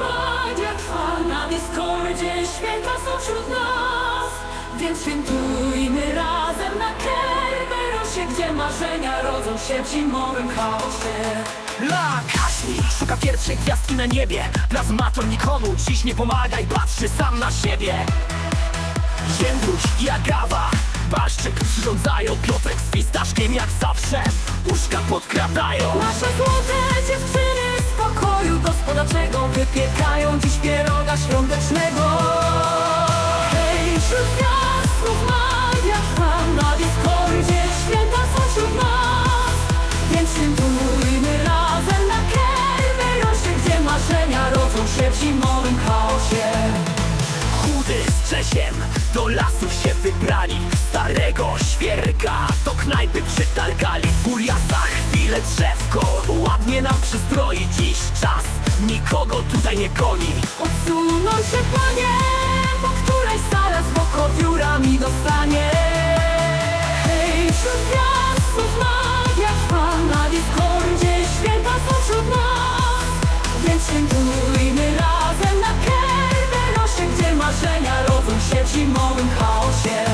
magia trwa na Discordzie Święta są wśród nas. Więc świętujmy razem na Kerberosie Gdzie marzenia rodzą się w zimowym chaosie. La Kaśmi szuka pierwszej gwiazdki na niebie. Plazmator Nikonu dziś nie pomaga i patrzy sam na siebie. Jędruś i Agawa Baszczyk przyrządzają piotrek z fistaszkiem jak zawsze. Uszka podkradają. Nasze złote Wypiekają dziś pieroga świątecznego. Hej, wśród gwiazdów magia trwa Na Discordzie święta są wśród nas. Więc świętujmy razem na Kerberosie Gdzie marzenia rodzą się w zimowym chaosie. Chudy z Czesiem do lasów się wybrali. Starego świerka do knajpy przytargali. Furia za chwilę drzewko ładnie nam przystroi Dziś czas nikogo tutaj nie goni. Odsunąć się panie, po której zaraz w oko wiórami dostanie. Hej, wśród gwiazdów magia trwa na Discordzie Święta są wśród nas. Więc świętujmy razem na Kerberosie Gdzie marzenia rodzą się w zimowym chaosie.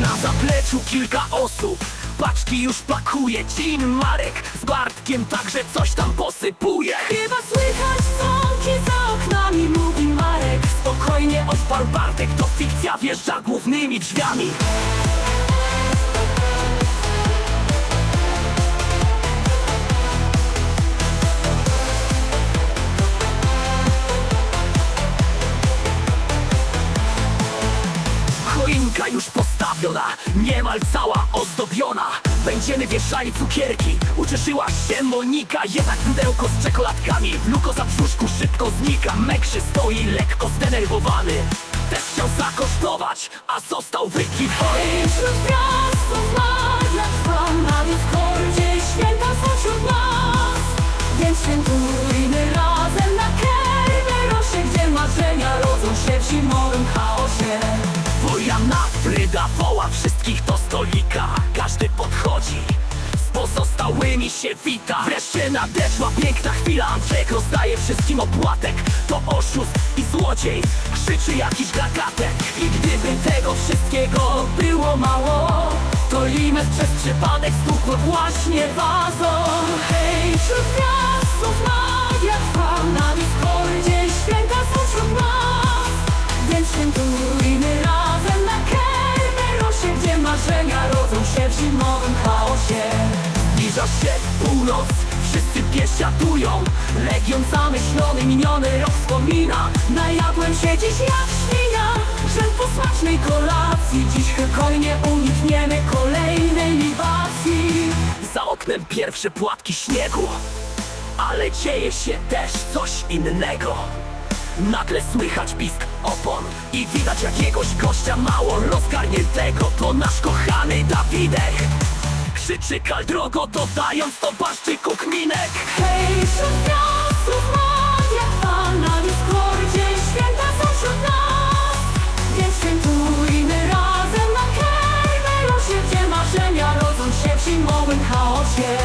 Na zapleczu kilka osób Paczki już pakuje Jean Marek. Z Bartkiem także coś tam posypuje. Chyba słychać dzwonki za oknami, mówi Marek. Spokojnie odparł Bartek To fikcja wjeżdża głównymi drzwiami. Choinka już postawiona, niemal cała ozdobiona. Będziemy wieszali cukierki, ucieszyła się Monika Jednak pudełko z czekoladkami w luko za brzuszku szybko znika. Mekrzy stoi lekko zdenerwowany. Też chciał zakosztować, a został wykiwany. Są wśród nas. Więc razem na Gdzie w chaosie Fryda woła wszystkich do stolika. Każdy podchodzi z pozostałymi się wita. Wreszcie nadeszła piękna chwila. Andrzejek rozdaje wszystkim opłatek. To oszust i złodziej. Krzyczy jakiś gagatek. I gdyby tego wszystkiego było mało To limet przez przypadek stukło właśnie wazą Hej, się północ, wszyscy biesiadują Legion zamyślony, miniony rok wspomina. Najadłem się dziś jak świnia. Że po smacznej kolacji. Dziś hojnie unikniemy kolejnej libacji. Za oknem pierwsze płatki śniegu. Ale dzieje się też coś innego. Nagle słychać pisk opon I widać jakiegoś gościa mało rozgarniętego. To nasz kochany Dawidek Krzyczy kaldrogo dodając do paszczyku kminek. Hej, wśród gwiazdów magia trwa Na Discordzie święta są wśród nas. Więc świętujmy razem na Kerberosie Gdzie marzenia rodzą się w zimowym chaosie